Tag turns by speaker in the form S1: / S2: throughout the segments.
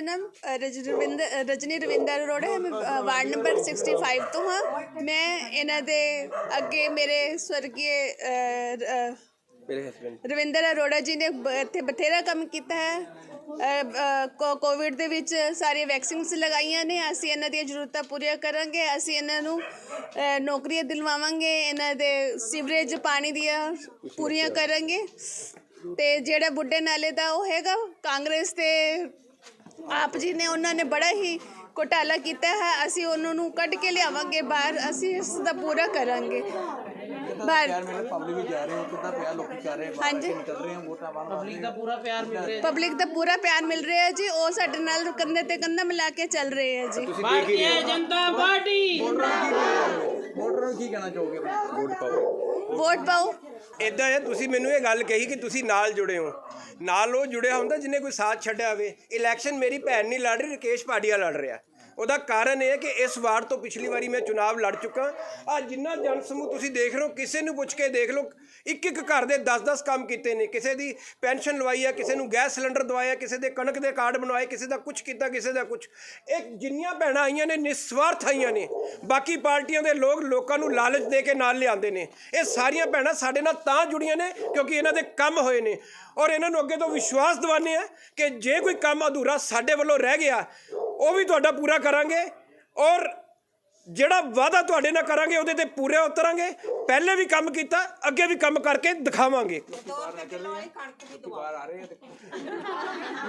S1: ਮੇਰਾ ਨਾਮ ਰਜ- ਰਵਿੰਦਰ ਰਜਨੀ ਰਵਿੰਦਰ ਅਰੋੜਾ ਹੈ। ਮੈਂ ਅ, ਵਾਰਡ ਨੰਬਰ 65 ਤੋਂ ਹਾਂ। ਮੈਂ ਇਹਨਾਂ ਦੇ ਅੱਗੇ ਮੇਰੇ ਸਵਰਗੀ
S2: ਮੇਰੇ ਹਸਬੰਡ
S1: ਰਵਿੰਦਰ ਅਰੋੜਾ ਜੀ ਨੇ ਬ- ਇੱਥੇ ਬਥੇਰਾ ਕੰਮ ਕੀਤਾ ਹੈ। ਅ, ਅ, ਕੋ- ਕੋਵਿਡ ਦੇ ਵਿੱਚ ਸਾਰੀਆਂ ਵੈਕਸੀਨਸ ਲਗਾਈਆਂ ਨੇ। ਅਸੀਂ ਇਹਨਾਂ ਦੀਆਂ ਜ਼ਰੂਰਤਾਂ ਪੂਰੀਆਂ ਕਰਾਂਗੇ। ਅਸੀਂ ਇਹਨਾਂ ਨੂੰ ਅ, ਨੌਕਰੀਆਂ ਦਿਲਵਾਵਾਂਗੇ। ਇਹਨਾਂ ਦੇ ਸੀਵਰੇਜ ਪਾਣੀ ਦੀਆਂ ਪੂਰੀਆਂ ਕਰਾਂਗੇ। ਤੇ ਜਿਹੜਾ ਬੁੱਢੇ ਨਾਲੇ ਦਾ ਉਹ ਹੈਗਾ ਕਾਂਗਰਸ ਤੇ ਆਪ ਜੀ ਨੇ ਉਹਨਾਂ ਨੇ ਬੜਾ ਹੀ ਘੋਟਾਲਾ ਕੀਤਾ ਹੈ। ਅਸੀਂ ਉਹਨਾਂ ਨੂੰ ਕੱਢ ਕੇ ਲਿਆਵਾਂਗੇ ਬਾਹਰ। ਅਸੀਂ ਇਸ ਦਾ ਪੂਰਾ ਕਰਾਂਗੇ। ਬਾਹਰ
S3: ਮੇਰੇ ਪਬਲਿਕ ਵੀ ਜਾ ਰਹੇ ਹੋ ਕਿੱਦਾਂ ਪਿਆ ਲੋਕੀ ਕਰ ਰਹੇ ਬਾਹਰ
S1: ਹਾਂਜੀ।
S3: ਕੇ ਨਿਕਲ ਰਹੇ ਹੋ ਵੋਟਾਂ ਪਾਉਣ
S4: ਪਬਲਿਕ ਦਾ ਪੂਰਾ ਪਿਆਰ ਮਿਲ ਰਿਹਾ
S1: ਪਬਲਿਕ ਦਾ ਪੂਰਾ ਪਿਆਰ ਮਿਲ ਰਿਹਾ ਹੈ ਜੀ। ਉਹ ਸਾਡੇ ਨਾਲ ਕੰਧੇ ਤੇ ਕੰਧਾ ਮਿਲਾ ਕੇ ਚੱਲ ਰਹੇ ਹੈ ਜੀ
S4: ਭਾਰਤੀ ਜਨਤਾ ਪਾਰਟੀ
S3: ਵੋਟਰਾਂ ਨੂੰ ਕੀ ਕਹਿਣਾ ਚਾਹੋਗੇ? ਵੋਟ ਪਾਓ।
S1: ਵੋਟ ਪਾਓ।
S2: ਇਦਾਂ ਹੈ ਤੁਸੀਂ ਮੈਨੂੰ ਇਹ ਗੱਲ ਕਹੀ ਕਿ ਤੁਸੀਂ ਨਾਲ ਜੁੜੇ ਹੋ। ਨਾਲ ਉਹ ਜੁੜਿਆ ਹੁੰਦਾ ਜਿਹਨੇ ਕੋਈ ਸਾਥ ਛੱਡਿਆ ਹੋਵੇ। ਇਲੈਕਸ਼ਨ ਮੇਰੀ ਭੈਣ ਨਹੀਂ ਲੜ ਰਹੀ ਰਕੇਸ਼ ਪਾਡੀਆ ਲੜ ਰਿਹਾ। ਉਹਦਾ ਕਾਰਨ ਇਹ ਹੈ ਕਿ ਇਸ ਵਾਰ ਤੋਂ ਪਿਛਲੀ ਵਾਰੀ ਮੈਂ ਚੁਣਾਵ ਲੜ ਚੁੱਕਾ। ਆ ਜਿੰਨਾ ਜਨ ਸਮੂਹ ਤੁਸੀਂ ਦੇਖ ਰਹੇ ਹੋ, ਕਿਸੇ ਨੂੰ ਪੁੱਛ ਕੇ ਦੇਖ ਲਓ ਇੱਕ ਇੱਕ ਘਰ ਦੇ 10-10 ਕੰਮ ਕੀਤੇ ਨੇ। ਕਿਸੇ ਦੀ ਪੈਨਸ਼ਨ ਲਵਾਈ ਹੈ ਕਿਸੇ ਨੂੰ ਗੈਸ ਸਿਲੰਡਰ ਦਵਾਇਆ, ਕਿਸੇ ਦੇ ਕਣਕ ਦੇ ਕਾਰਡ ਬਣਵਾਏ, ਕਿਸੇ ਦਾ ਕੁਝ ਕੀਤਾ, ਕਿਸੇ ਦਾ ਕੁਝ ਇਹ ਜਿੰਨੀਆਂ ਭੈਣਾਂ ਆਈਆਂ ਨੇ, ਨਿਸਵਾਰਥ ਆਈਆਂ ਨੇ। ਬਾਕੀ ਪਾਰਟੀਆਂ ਦੇ ਲੋਕ ਲੋਕਾਂ ਨੂੰ ਲਾਲਚ ਦੇ ਕੇ ਨਾਲ ਲਿਆਉਂਦੇ ਨੇ। ਇਹ ਸਾਰੀਆਂ ਭੈਣਾਂ ਸਾਡੇ ਨਾਲ ਤਾਂ ਜੁੜੀਆਂ ਨੇ, ਕਿਉਂਕਿ ਇਹਨਾਂ ਦੇ ਕੰਮ ਹੋਏ ਨੇ। ਔਰ ਇਹਨਾਂ ਨੂੰ ਅੱਗੇ ਤੋਂ ਵਿਸ਼ਵਾਸ ਦਿਵਾਉਂਦੇ ਆ ਕਿ ਜੇ ਕੋਈ ਕੰਮ ਅਧੂਰਾ ਸਾਡੇ ਵੱਲੋਂ ਰਹਿ ਗਿਆ ਉਹ ਵੀ ਤੁਹਾਡਾ ਪੂਰਾ ਕਰਾਂਗੇ ਔਰ ਜਿਹੜਾ ਵਾਅਦਾ ਤੁਹਾਡੇ ਨਾਲ ਕਰਾਂਗੇ, ਉਹਦੇ ਤੇ ਪੂਰੇ ਉਤਰਾਂਗੇ। ਪਹਿਲੇ ਵੀ ਕੰਮ ਕੀਤਾ, ਅੱਗੇ ਵੀ ਕੰਮ ਕਰਕੇ ਦਿਖਾਵਾਂਗੇ।
S3: ਬਾਹਰ ਦੇਖੋ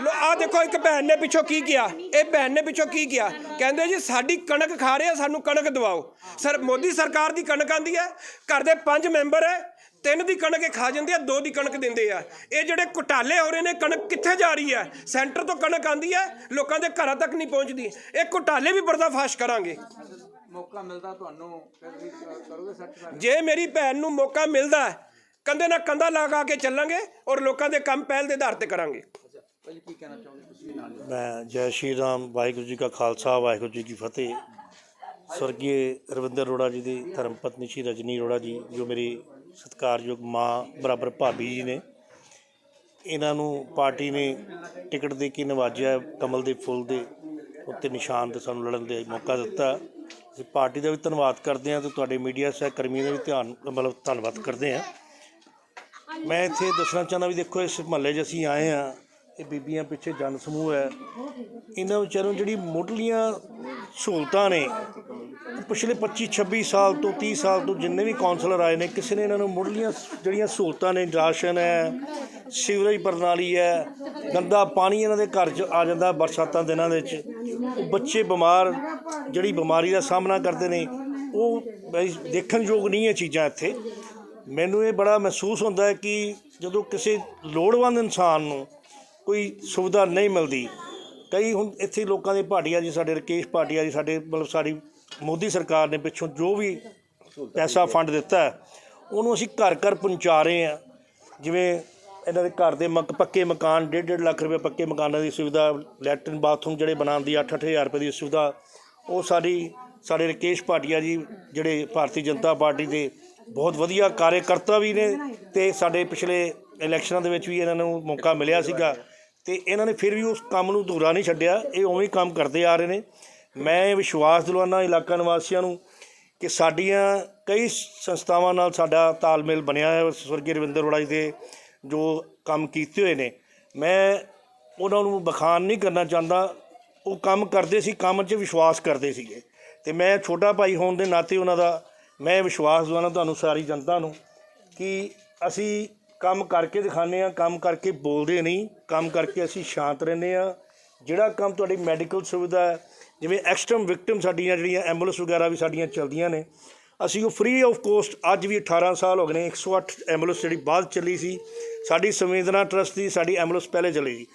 S2: ਲੋ ਆ ਦੇਖੋ, ਇੱਕ ਭੈਣ ਨੇ ਪਿੱਛੋਂ ਕੀ ਕਿਹਾ? ਇਹ ਭੈਣ ਨੇ ਪਿੱਛੋਂ ਕੀ ਕਿਹਾ? ਕਹਿੰਦੇ ਜੀ, ਸਾਡੀ ਕਣਕ ਖਾ ਰਹੇ ਆ, ਸਾਨੂੰ ਕਣਕ ਦਿਵਾਓ। ਸਰ, ਮੋਦੀ ਸਰਕਾਰ ਦੀ ਕਣਕ ਆਂਦੀ ਹੈ, ਘਰ ਦੇ ਪੰਜ ਮੈਂਬਰ ਹੈ ਤਿੰਨ ਦੀ ਕਣਕ ਇਹ ਖਾ ਜਾਂਦੇ ਆ ਦੋ ਦੀ ਕਣਕ ਦਿੰਦੇ ਆ। ਇਹ ਜਿਹੜੇ ਘੁਟਾਲੇ ਹੋ ਰਹੇ ਨੇ ਕਣਕ ਕਿੱਥੇ ਜਾ ਰਹੀ ਹੈ? ਸੈਂਟਰ ਤੋਂ ਕਣਕ ਆਂਦੀ ਹੈ ਲੋਕਾਂ ਦੇ ਘਰਾਂ ਤੱਕ ਨਹੀਂ ਪਹੁੰਚਦੀ। ਇਹ ਘੁਟਾਲੇ ਵੀ ਪਰਦਾਫਾਸ਼ ਕਰਾਂਗੇ।
S3: ਮੌਕਾ ਮਿਲਦਾ ਤੁਹਾਨੂੰ ਫਿਰ ਵੀ ਕਰੋਗੇ ਸੱਚ
S2: ਜੇ ਮੇਰੀ ਭੈਣ ਨੂੰ ਮੌਕਾ ਮਿਲਦਾ ਕੰਧੇ ਨਾਲ ਕੰਧਾ ਲਗਾ ਕੇ ਚੱਲਾਂਗੇ ਔਰ ਲੋਕਾਂ ਦੇ ਕੰਮ ਪਹਿਲ ਦੇ ਆਧਾਰ ਤੇ ਕਰਾਂਗੇ।
S3: ਭਾਜੀ ਕੀ ਕਹਿਣਾ ਚਾਹੋਗੇ ਤੁਸੀਂ ਵੀ ਨਾਲ?
S5: ਮੈਂ ਜੈ ਸ਼੍ਰੀ ਰਾਮ ਵਾਹਿਗੁਰੂ ਜੀ ਕਾ ਖਾਲਸਾ ਵਾਹਿਗੁਰੂ ਜੀ ਕੀ ਫਤਿਹ। ਸਵਰਗੀ ਰਵਿੰਦਰ ਅਰੋੜਾ ਜੀ ਦੀ ਧਰਮ ਪਤਨੀ ਸ਼੍ਰੀ ਰਜਨੀ ਅਰੋੜਾ ਜੀ ਜੋ ਮੇਰੀ ਸਤਿਕਾਰਯੋਗ ਮਾਂ ਬਰਾਬਰ ਭਾਬੀ ਜੀ ਨੇ। ਇਹਨਾਂ ਨੂੰ ਪਾਰਟੀ ਨੇ ਟਿਕਟ ਦੇ ਕੇ ਨਵਾਜਿਆ ਕਮਲ ਦੇ ਫੁੱਲ ਦੇ ਉੱਤੇ ਨਿਸ਼ਾਨ ਤੇ ਸਾਨੂੰ ਲੜਨ ਦੇ ਮੌਕਾ ਦਿੱਤਾ। ਅਸੀਂ ਪਾਰਟੀ ਦਾ ਵੀ ਧੰਨਵਾਦ ਕਰਦੇ ਹਾਂ ਤੇ ਤੁਹਾਡੇ ਮੀਡੀਆ ਸਹਿਕਰਮੀਆਂ ਦਾ ਵੀ ਧਿਆਨ, ਮਤਲਬ ਧੰਨਵਾਦ ਕਰਦੇ ਹਾਂ। ਮੈਂ ਇੱਥੇ ਦੱਸਣਾ ਚਾਹੁੰਦਾ ਵੀ ਦੇਖੋ, ਇਸ ਮਹੱਲੇ 'ਚ ਅਸੀਂ ਆਏ ਆ ਇਹ ਬੀਬੀਆਂ ਪਿੱਛੇ ਜਨ ਸਮੂਹ ਹੈ। ਇਹਨਾਂ ਵਿਚਾਰਾਂ ਨੂੰ ਜਿਹੜੀ ਮੁੱਢਲੀਆਂ ਸਹੂਲਤਾਂ ਨੇ ਪਿਛਲੇ 25 26 ਸਾਲ ਤੋਂ 30 ਸਾਲ ਤੋਂ ਜਿੰਨੇ ਵੀ ਕਾਉਂਸਲਰ ਆਏ ਨੇ, ਕਿਸੇ ਨੇ ਇਹਨਾਂ ਨੂੰ ਮੁੱਢਲੀਆਂ ਜਿਹੜੀਆਂ ਸਹੂਲਤਾਂ ਨੇ, ਰਾਸ਼ਨ ਹੈ, ਸੀਵਰੇਜ ਪ੍ਰਣਾਲੀ ਹੈ, ਗੰਦਾ ਪਾਣੀ ਇਹਨਾਂ ਦੇ ਘਰ 'ਚ ਆ ਜਾਂਦਾ ਬਰਸਾਤਾਂ ਦਿਨਾਂ ਦੇ ਵਿੱਚ ਉਹ ਬੱਚੇ ਬਿਮਾਰ, ਜਿਹੜੀ ਬਿਮਾਰੀ ਦਾ ਸਾਹਮਣਾ ਕਰਦੇ ਨੇ, ਉਹ ਬਈ ਦੇਖਣ ਯੋਗ ਨਹੀਂ ਹੈ ਚੀਜ਼ਾਂ ਇੱਥੇ। ਮੈਨੂੰ ਇਹ ਬੜਾ ਮਹਿਸੂਸ ਹੁੰਦਾ ਹੈ ਕਿ ਜਦੋਂ ਕਿਸੇ ਲੋੜਵੰਦ ਇਨਸਾਨ ਨੂੰ ਕੋਈ ਸੁਵਿਧਾ ਨਹੀਂ ਮਿਲਦੀ, ਕਈ ਹੁਣ ਇੱਥੇ ਲੋਕਾਂ ਦੇ ਭਾਟੀਆ ਜੀ, ਸਾਡੇ ਰਕੇਸ਼ ਭਾਟੀਆ ਜੀ, ਸਾਡੇ ਮਤਲਬ ਸਾਡੀ ਮੋਦੀ ਸਰਕਾਰ ਨੇ ਪਿੱਛੋਂ ਜੋ ਵੀ ਪੈਸਾ ਫੰਡ ਦਿੱਤਾ ਉਹਨੂੰ ਅਸੀਂ ਘਰ ਘਰ ਪਹੁੰਚਾ ਰਹੇ ਹਾਂ। ਜਿਵੇਂ ਇਹਨਾਂ ਦੇ ਘਰ ਦੇ ਮਕ, ਪੱਕੇ ਮਕਾਨ 1.5 ਲੱਖ ਰੁਪਏ ਪੱਕੇ ਮਕਾਨਾਂ ਦੀ ਸੁਵਿਧਾ, ਲੈਟਰਨ ਬਾਥਰੂਮ ਜਿਹੜੇ ਬਣਾਉਣ ਦੀ 8-8000 ਰੁਪਏ ਦੀ ਸੁਵਿਧਾ, ਉਹ ਸਾਡੀ, ਸਾਡੇ ਰਕੇਸ਼ ਭਾਟੀਆ ਜੀ ਜਿਹੜੇ ਭਾਰਤੀ ਜਨਤਾ ਪਾਰਟੀ ਦੇ ਬਹੁਤ ਵਧੀਆ ਕਾਰਜਕਰਤਾ ਵੀ ਨੇ ਤੇ ਸਾਡੇ ਪਿਛਲੇ ਇਲੈਕਸ਼ਨਾਂ ਦੇ ਵਿੱਚ ਵੀ ਇਹਨਾਂ ਨੂੰ ਮੌਕਾ ਮਿਲਿਆ ਸੀਗਾ ਤੇ ਇਹਨਾਂ ਨੇ ਫਿਰ ਵੀ ਉਸ ਕੰਮ ਨੂੰ ਦੂਰਾ ਨਹੀਂ ਛੱਡਿਆ, ਇਹ ਉਵੇਂ ਹੀ ਕੰਮ ਕਰਦੇ ਆ ਰਹੇ ਨੇ। ਮੈਂ ਇਹ ਵਿਸ਼ਵਾਸ ਦਿਲਵਾਨਾ ਇਲਾਕਾ ਨਿਵਾਸੀਆਂ ਨੂੰ ਕਿ ਸਾਡੀਆਂ ਕਈ ਸੰਸਥਾਵਾਂ ਨਾਲ ਸਾਡਾ ਤਾਲਮੇਲ ਬਣਿਆ ਹੈ, ਸਵਰਗੀ ਰਵਿੰਦਰ ਅਰੋੜਾ ਜੀ ਦੇ ਜੋ ਕੰਮ ਕੀਤੇ ਹੋਏ ਨੇ। ਮੈਂ ਉਹਨਾਂ ਨੂੰ ਬਖਾਨ ਨਹੀਂ ਕਰਨਾ ਚਾਹੁੰਦਾ। ਉਹ ਕੰਮ ਕਰਦੇ ਸੀ, ਕੰਮ 'ਚ ਵਿਸ਼ਵਾਸ ਕਰਦੇ ਸੀਗੇ। ਤੇ ਮੈਂ ਛੋਟਾ ਭਾਈ ਹੋਣ ਦੇ ਨਾਤੇ ਉਹਨਾਂ ਦਾ ਮੈਂ ਵਿਸ਼ਵਾਸ ਦਿਵਾਉਣਾ ਤੁਹਾਨੂੰ ਸਾਰੀ ਜਨਤਾ ਨੂੰ ਕਿ ਅਸੀਂ ਕੰਮ ਕਰਕੇ ਦਿਖਾਉਂਦੇ ਆ ਕੰਮ ਕਰਕੇ ਬੋਲਦੇ ਨਹੀਂ, ਕੰਮ ਕਰਕੇ ਅਸੀਂ ਸ਼ਾਂਤ ਰਹਿੰਦੇ ਆ ਜਿਹੜਾ ਕੰਮ ਤੁਹਾਡੀ ਮੈਡੀਕਲ ਸੁਵਿਧਾ ਹੈ, ਜਿਵੇਂ ਐਕਸਟਰਮ ਵਿਕਟਮ ਸਾਡੀਆਂ ਜਿਹੜੀਆਂ ਐਂਬੂਲੈਂਸ ਵਗੈਰਾ ਵੀ ਸਾਡੀਆਂ ਚੱਲਦੀਆਂ ਨੇ, ਅਸੀਂ ਉਹ ਫ੍ਰੀ ਆਫ ਕੋਸਟ ਅੱਜ ਵੀ 18 ਸਾਲ ਹੋ ਗਏ ਨੇ 108 ਐਂਬੂਲੈਂਸ ਜਿਹੜੀ ਬਾਅਦ ਚੱਲੀ ਸੀ, ਸਾਡੀ ਸੰਵੇਦਨਾ ਟਰਸਟ ਦੀ ਸਾਡੀ ਐਂਬੂਲੈਂਸ ਪਹਿਲੇ ਚਲੀ ਸੀ।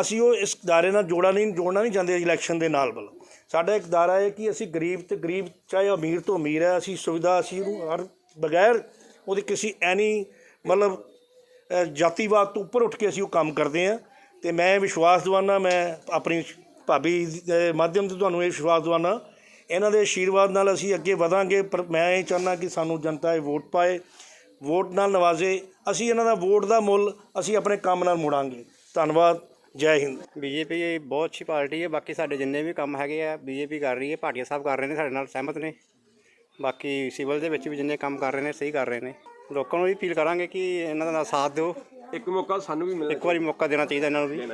S5: ਅਸੀਂ ਉਹ ਇਸ ਦਾਇਰੇ ਨਾਲ ਜੋੜਾ ਨਹੀਂ, ਜੋੜਨਾ ਨਹੀਂ ਚਾਹੁੰਦੇ ਇਲੈਕਸ਼ਨ ਦੇ ਨਾਲ ਵੱਲ। ਸਾਡਾ ਇੱਕ ਦਾਇਰਾ ਹੈ ਕਿ ਅਸੀਂ ਗਰੀਬ ਤੇ ਗਰੀਬ ਚਾਹੇ ਅਮੀਰ ਤੋਂ ਅਮੀਰ ਹੈ, ਅਸੀਂ ਸੁਵਿਧਾ, ਅਸੀਂ ਉਹਨੂੰ ਹਰ ਬਗੈਰ ਉਹਦੇ ਕਿਸੇ ਐਨੀ ਮਤਲਬ ਜਾਤੀਵਾਦ ਤੋਂ ਉੱਪਰ ਉੱਠ ਕੇ ਅਸੀਂ ਉਹ ਕੰਮ ਕਰਦੇ ਹਾਂ। ਤੇ ਮੈਂ ਵਿਸ਼ਵਾਸ ਦਿਵਾਨਾ, ਮੈਂ ਆਪਣੀ ਭਾਬੀ ਦੇ ਮਾਧਿਅਮ ਤੋਂ ਤੁਹਾਨੂੰ ਇਹ ਵਿਸ਼ਵਾਸ ਦਿਵਾਨਾ। ਇਹਨਾਂ ਦੇ ਆਸ਼ੀਰਵਾਦ ਨਾਲ ਅਸੀਂ ਅੱਗੇ ਵਧਾਂਗੇ, ਪਰ ਮੈਂ ਇਹ ਚਾਹੁੰਦਾ ਕਿ ਸਾਨੂੰ ਜਨਤਾ ਇਹ ਵੋਟ ਪਾਏ। ਵੋਟ ਨਾਲ ਨਵਾਜ਼ੇ। ਅਸੀਂ ਇਹਨਾਂ ਦਾ ਵੋਟ ਦਾ ਮੁੱਲ ਅਸੀਂ ਆਪਣੇ ਕੰਮ ਨਾਲ ਮੁੜਾਂਗੇ। ਧੰਨਵਾਦ। ਜੈ ਹਿੰਦ।
S6: ਬੀਜੇਪੀ ਬਹੁਤ ਅੱਛੀ ਪਾਰਟੀ ਹੈ। ਬਾਕੀ ਸਾਡੇ ਜਿੰਨੇ ਵੀ ਕੰਮ ਹੈਗੇ ਆ, ਬੀਜੇਪੀ ਕਰ ਰਹੀ ਹੈ, ਭਾਟੀਆ ਸਾਹਿਬ ਕਰ ਰਹੇ ਨੇ, ਸਾਡੇ ਨਾਲ ਸਹਿਮਤ ਨੇ। ਬਾਕੀ ਸਿਵਲ ਦੇ ਵਿੱਚ ਵੀ ਜਿੰਨੇ ਕੰਮ ਕਰ ਰਹੇ ਨੇ, ਸਹੀ ਕਰ ਰਹੇ ਨੇ। ਲੋਕਾਂ ਨੂੰ ਵੀ ਅਪੀਲ ਕਰਾਂਗੇ ਕਿ ਇਹਨਾਂ ਦਾ ਸਾਥ ਦਿਓ।
S2: ਇੱਕ ਮੌਕਾ ਸਾਨੂੰ ਵੀ ਮਿਲਣਾ
S6: ਇੱਕ ਵਾਰੀ ਮੌਕਾ ਦੇਣਾ ਚਾਹੀਦਾ ਇਹਨਾਂ ਨੂੰ ਵੀ।